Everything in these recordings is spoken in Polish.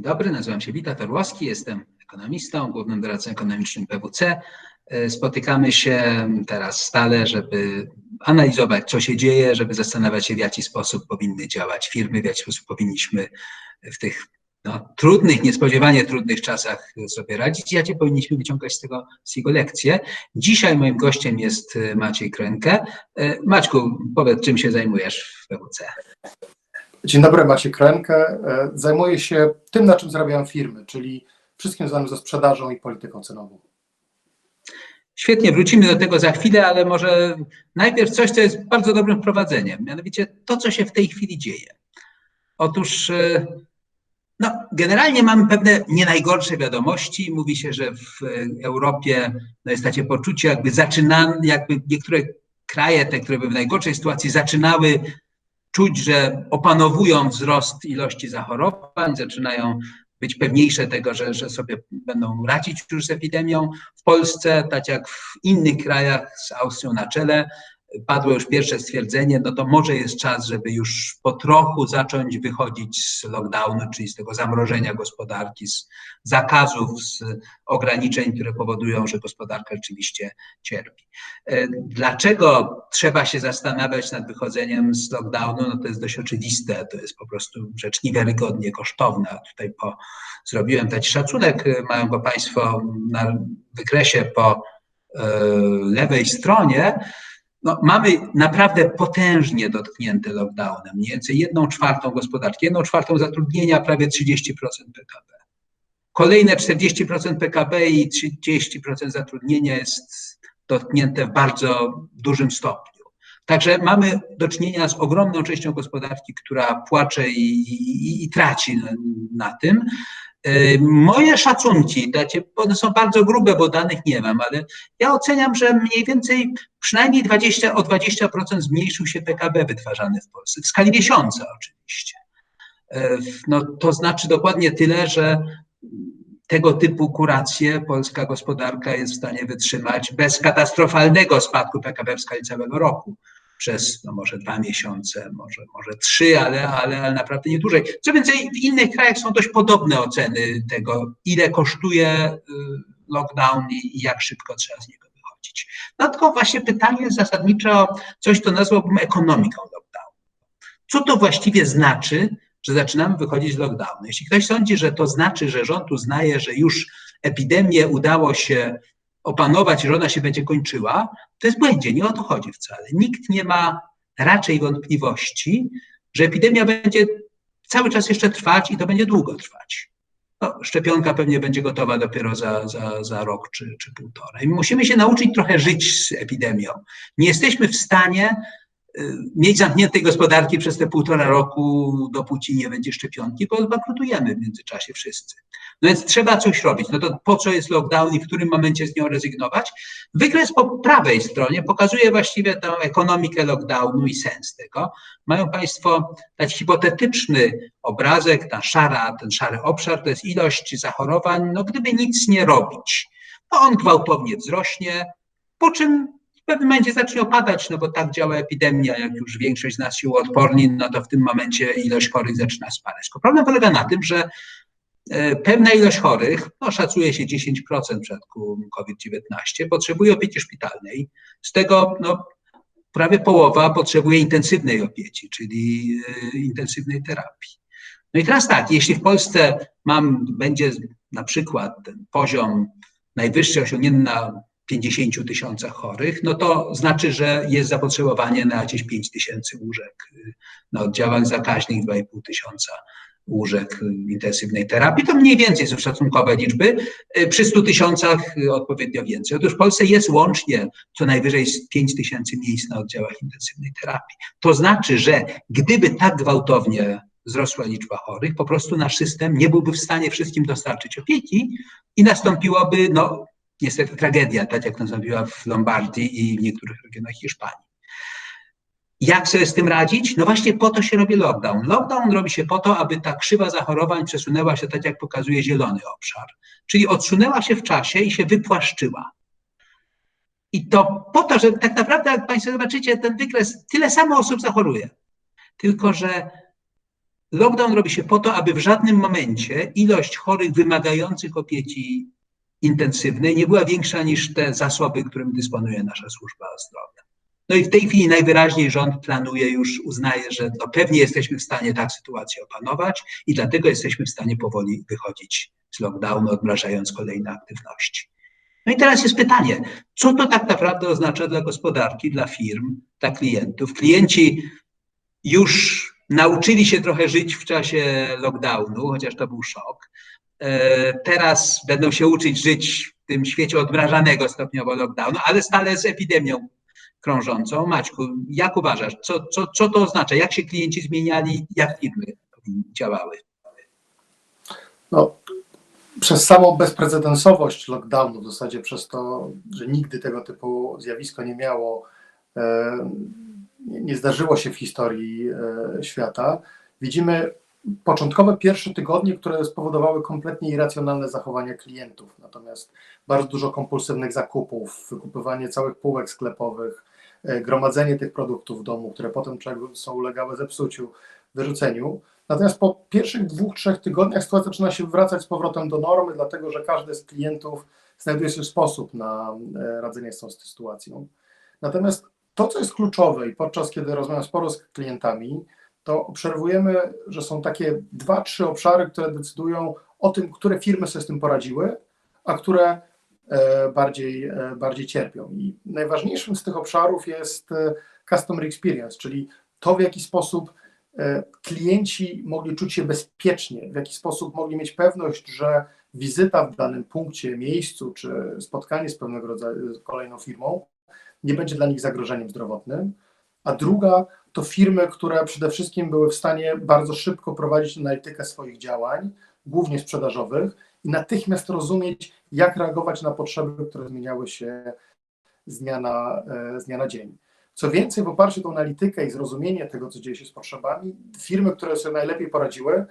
Dzień dobry, nazywam się Wita Torłowski, jestem ekonomistą, głównym doradcą ekonomicznym PWC. E, spotykamy się teraz stale, żeby analizować, co się dzieje, żeby zastanawiać się, w jaki sposób powinny działać firmy, w jaki sposób powinniśmy w tych no, trudnych, niespodziewanie trudnych czasach sobie radzić jakie powinniśmy wyciągać z tego, z jego lekcje. Dzisiaj moim gościem jest Maciej Krękę. E, Maćku, powiedz, czym się zajmujesz w PWC? Dzień dobry, Maciej Krękę. E, zajmuję się tym, na czym zarabiają firmy, czyli wszystkim związanym ze sprzedażą i polityką cenową. Świetnie, wrócimy do tego za chwilę, ale może najpierw coś, co jest bardzo dobrym wprowadzeniem, mianowicie to, co się w tej chwili dzieje. Otóż e, no, generalnie mamy pewne nie najgorsze wiadomości. Mówi się, że w Europie no, jest takie poczucie, jakby zaczynano, jakby niektóre kraje, te, które były w najgorszej sytuacji, zaczynały czuć, że opanowują wzrost ilości zachorowań, zaczynają być pewniejsze tego, że, że sobie będą radzić już z epidemią. W Polsce, tak jak w innych krajach z Austrią na czele, padło już pierwsze stwierdzenie, no to może jest czas, żeby już po trochu zacząć wychodzić z lockdownu, czyli z tego zamrożenia gospodarki, z zakazów, z ograniczeń, które powodują, że gospodarka rzeczywiście cierpi. E, dlaczego trzeba się zastanawiać nad wychodzeniem z lockdownu? No to jest dość oczywiste, to jest po prostu rzecz niewiarygodnie kosztowna. Tutaj po, zrobiłem taki szacunek, mają go Państwo na wykresie po e, lewej stronie no, mamy naprawdę potężnie dotknięte lockdownem, mniej więcej jedną czwartą gospodarki, jedną czwartą zatrudnienia, prawie 30% PKB. Kolejne 40% PKB i 30% zatrudnienia jest dotknięte w bardzo dużym stopniu. Także mamy do czynienia z ogromną częścią gospodarki, która płacze i, i, i traci na, na tym. E, moje szacunki, one są bardzo grube, bo danych nie mam, ale ja oceniam, że mniej więcej przynajmniej 20, o 20% zmniejszył się PKB wytwarzany w Polsce, w skali miesiąca oczywiście. E, no, to znaczy dokładnie tyle, że tego typu kuracje polska gospodarka jest w stanie wytrzymać bez katastrofalnego spadku PKB w skali całego roku przez no może dwa miesiące, może, może trzy, ale, ale, ale naprawdę nie dłużej. Co więcej, w innych krajach są dość podobne oceny tego, ile kosztuje y, lockdown i jak szybko trzeba z niego wychodzić. No tylko właśnie pytanie zasadniczo coś, co nazwałbym ekonomiką lockdownu. Co to właściwie znaczy, że zaczynamy wychodzić z lockdownu? Jeśli ktoś sądzi, że to znaczy, że rząd uznaje, że już epidemię udało się opanować, że ona się będzie kończyła, to jest błędzie, nie o to chodzi wcale. Nikt nie ma raczej wątpliwości, że epidemia będzie cały czas jeszcze trwać i to będzie długo trwać. No, szczepionka pewnie będzie gotowa dopiero za, za, za rok czy, czy półtora. I musimy się nauczyć trochę żyć z epidemią. Nie jesteśmy w stanie mieć zamkniętej gospodarki przez te półtora roku, dopóki nie będzie szczepionki, bo zbankrutujemy w międzyczasie wszyscy. No więc trzeba coś robić. No to po co jest lockdown i w którym momencie z nią rezygnować? Wykres po prawej stronie pokazuje właściwie tę ekonomikę lockdownu i sens tego. Mają Państwo taki hipotetyczny obrazek, ta szara, ten szary obszar, to jest ilość zachorowań. No gdyby nic nie robić, to on gwałtownie wzrośnie, po czym pewnym momencie zacznie opadać, no bo tak działa epidemia, jak już większość z nas się uodporni, no to w tym momencie ilość chorych zaczyna spadać. Problem polega na tym, że e, pewna ilość chorych, no szacuje się 10% w przypadku COVID-19, potrzebuje opieki szpitalnej. Z tego no, prawie połowa potrzebuje intensywnej opieki, czyli e, intensywnej terapii. No i teraz tak, jeśli w Polsce mam, będzie na przykład ten poziom najwyższy osiągnięty na 50 tysiącach chorych, no to znaczy, że jest zapotrzebowanie na jakieś 5 tysięcy łóżek na oddziałach zakaźnych, 2,5 tysiąca łóżek intensywnej terapii. To mniej więcej są szacunkowe liczby. Przy 100 tysiącach odpowiednio więcej. Otóż w Polsce jest łącznie co najwyżej 5 tysięcy miejsc na oddziałach intensywnej terapii. To znaczy, że gdyby tak gwałtownie wzrosła liczba chorych, po prostu nasz system nie byłby w stanie wszystkim dostarczyć opieki i nastąpiłoby no, niestety tragedia, tak jak nastąpiła w Lombardii i w niektórych regionach Hiszpanii. Jak sobie z tym radzić? No właśnie po to się robi lockdown. Lockdown robi się po to, aby ta krzywa zachorowań przesunęła się tak, jak pokazuje zielony obszar. Czyli odsunęła się w czasie i się wypłaszczyła. I to po to, że tak naprawdę, jak Państwo zobaczycie ten wykres, tyle samo osób zachoruje. Tylko, że lockdown robi się po to, aby w żadnym momencie ilość chorych wymagających opieki intensywnej nie była większa niż te zasoby, którymi dysponuje nasza służba zdrowia. No i w tej chwili najwyraźniej rząd planuje już, uznaje, że no pewnie jesteśmy w stanie tak sytuację opanować i dlatego jesteśmy w stanie powoli wychodzić z lockdownu, odmrażając kolejne aktywności. No i teraz jest pytanie, co to tak naprawdę oznacza dla gospodarki, dla firm, dla klientów? Klienci już nauczyli się trochę żyć w czasie lockdownu, chociaż to był szok. E, teraz będą się uczyć żyć w tym świecie odmrażanego stopniowo lockdownu, ale stale z epidemią krążącą. Maćku, jak uważasz, co, co, co to oznacza? Jak się klienci zmieniali, jak firmy działały? No, przez samą bezprecedensowość lockdownu, w zasadzie przez to, że nigdy tego typu zjawisko nie miało, e, nie zdarzyło się w historii e, świata, widzimy początkowe pierwsze tygodnie, które spowodowały kompletnie irracjonalne zachowania klientów. Natomiast bardzo dużo kompulsywnych zakupów, wykupywanie całych półek sklepowych, e, gromadzenie tych produktów w domu, które potem są ulegały zepsuciu, wyrzuceniu. Natomiast po pierwszych dwóch, trzech tygodniach sytuacja zaczyna się wracać z powrotem do normy, dlatego że każdy z klientów znajduje sobie sposób na e, radzenie z tą sytuacją. Natomiast to, co jest kluczowe i podczas kiedy rozmawiam sporo z klientami, to obserwujemy, że są takie dwa, trzy obszary, które decydują o tym, które firmy sobie z tym poradziły, a które e, bardziej, e, bardziej cierpią. I najważniejszym z tych obszarów jest customer experience, czyli to, w jaki sposób klienci mogli czuć się bezpiecznie, w jaki sposób mogli mieć pewność, że wizyta w danym punkcie, miejscu, czy spotkanie z pewnego rodzaju z kolejną firmą nie będzie dla nich zagrożeniem zdrowotnym. A druga to firmy, które przede wszystkim były w stanie bardzo szybko prowadzić analitykę swoich działań, głównie sprzedażowych, i natychmiast rozumieć, jak reagować na potrzeby, które zmieniały się z dnia na, z dnia na dzień. Co więcej, w oparciu o analitykę i zrozumienie tego, co dzieje się z potrzebami, firmy, które sobie najlepiej poradziły,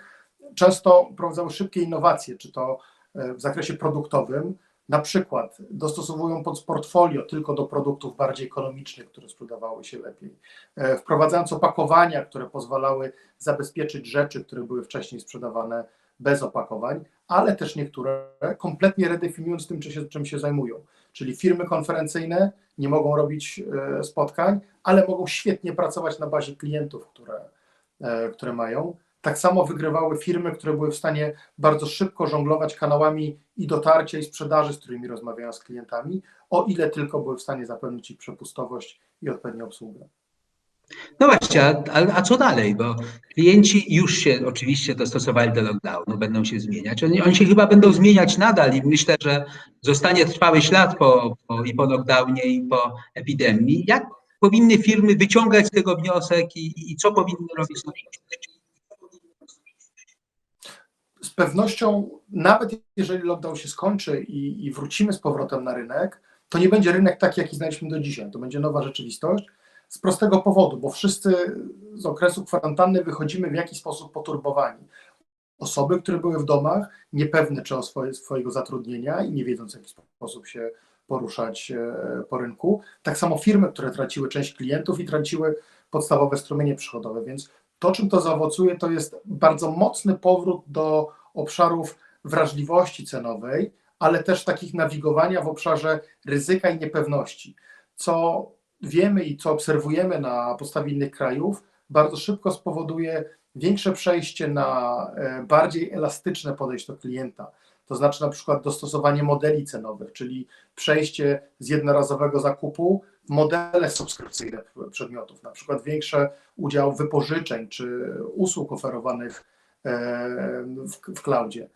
często prowadzały szybkie innowacje, czy to e, w zakresie produktowym, na przykład dostosowują pod portfolio tylko do produktów bardziej ekonomicznych, które sprzedawały się lepiej, e, wprowadzając opakowania, które pozwalały zabezpieczyć rzeczy, które były wcześniej sprzedawane bez opakowań, ale też niektóre kompletnie redefiniując tym, czym się, czym się zajmują. Czyli firmy konferencyjne nie mogą robić e, spotkań, ale mogą świetnie pracować na bazie klientów, które, e, które mają. Tak samo wygrywały firmy, które były w stanie bardzo szybko żonglować kanałami i dotarcia, i sprzedaży, z którymi rozmawiają z klientami, o ile tylko były w stanie zapewnić ich przepustowość i odpowiednią obsługę. No właśnie, a, a, co dalej? Bo klienci już się oczywiście dostosowali do lockdownu, będą się zmieniać. Oni, oni się chyba będą zmieniać nadal i myślę, że zostanie trwały ślad po, po, i po lockdownie, i po epidemii. Jak powinny firmy wyciągać z tego wniosek i, i co powinny robić pewnością, nawet jeżeli lockdown się skończy i, i wrócimy z powrotem na rynek, to nie będzie rynek taki, jaki znaliśmy do dzisiaj. To będzie nowa rzeczywistość z prostego powodu, bo wszyscy z okresu kwarantanny wychodzimy w jakiś sposób poturbowani. Osoby, które były w domach, niepewne czy o swoje, swojego zatrudnienia i nie wiedząc, w jaki sposób się poruszać e, po rynku. Tak samo firmy, które traciły część klientów i traciły podstawowe strumienie przychodowe. Więc to, czym to zaowocuje, to jest bardzo mocny powrót do obszarów wrażliwości cenowej, ale też takich nawigowania w obszarze ryzyka i niepewności, co wiemy i co obserwujemy na podstawie innych krajów, bardzo szybko spowoduje większe przejście na e, bardziej elastyczne podejście do klienta. To znaczy na przykład dostosowanie modeli cenowych, czyli przejście z jednorazowego zakupu w modele subskrypcyjne przedmiotów, na przykład większy udział wypożyczeń czy usług oferowanych w, w cloudzie.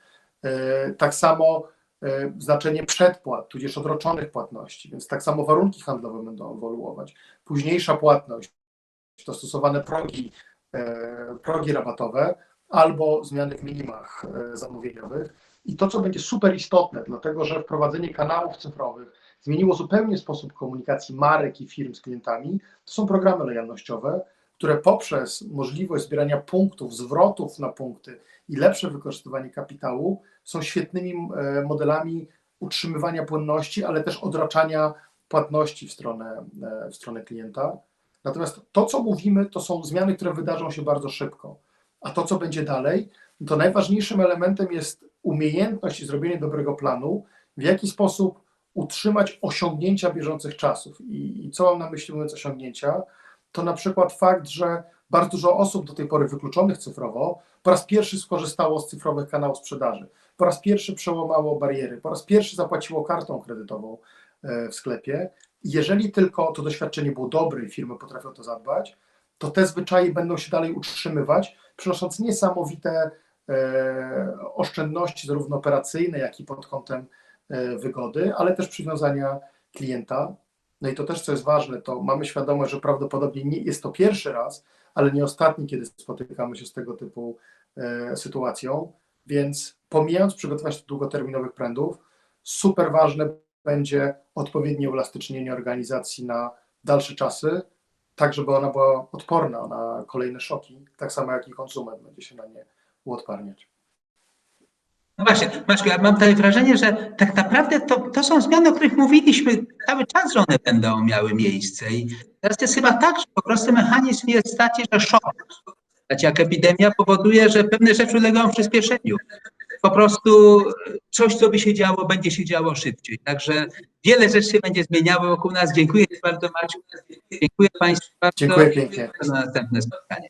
E, tak samo E, znaczenie przedpłat, tudzież odroczonych płatności, więc tak samo warunki handlowe będą ewoluować. Późniejsza płatność, dostosowane progi, e, progi rabatowe albo zmiany w minimach e, zamówieniowych. I to, co będzie super istotne, dlatego że wprowadzenie kanałów cyfrowych zmieniło zupełnie sposób komunikacji marek i firm z klientami, to są programy lojalnościowe, które poprzez możliwość zbierania punktów, zwrotów na punkty i lepsze wykorzystywanie kapitału są świetnymi e, modelami utrzymywania płynności, ale też odraczania płatności w stronę, e, w stronę klienta. Natomiast to, co mówimy, to są zmiany, które wydarzą się bardzo szybko. A to, co będzie dalej, to najważniejszym elementem jest umiejętność i zrobienie dobrego planu, w jaki sposób utrzymać osiągnięcia bieżących czasów. I, I co mam na myśli mówiąc osiągnięcia? To na przykład fakt, że bardzo dużo osób do tej pory wykluczonych cyfrowo po raz pierwszy skorzystało z cyfrowych kanałów sprzedaży, po raz pierwszy przełamało bariery, po raz pierwszy zapłaciło kartą kredytową e, w sklepie. Jeżeli tylko to doświadczenie było dobre i firmy potrafią to zadbać, to te zwyczaje będą się dalej utrzymywać, przynosząc niesamowite e, oszczędności, zarówno operacyjne, jak i pod kątem e, wygody, ale też przywiązania klienta. No i to też, co jest ważne, to mamy świadomość, że prawdopodobnie nie jest to pierwszy raz, ale nie ostatni, kiedy spotykamy się z tego typu e, sytuacją. Więc pomijając przygotować do długoterminowych trendów, super ważne będzie odpowiednie uelastycznienie organizacji na dalsze czasy, tak żeby ona była odporna na kolejne szoki, tak samo jak i konsument będzie się na nie uodparniać. No właśnie, ja mam takie wrażenie, że tak naprawdę to, to są zmiany, o których mówiliśmy cały czas, że one będą miały miejsce. I teraz jest chyba tak, że po prostu mechanizm jest taki, że szok, tak jak epidemia powoduje, że pewne rzeczy ulegają przyspieszeniu. Po prostu coś, co by się działo, będzie się działo szybciej. Także wiele rzeczy się będzie zmieniało wokół nas. Dziękuję bardzo, Maciu. Dziękuję Państwu bardzo. Dziękuję pięknie. Na następne spotkanie.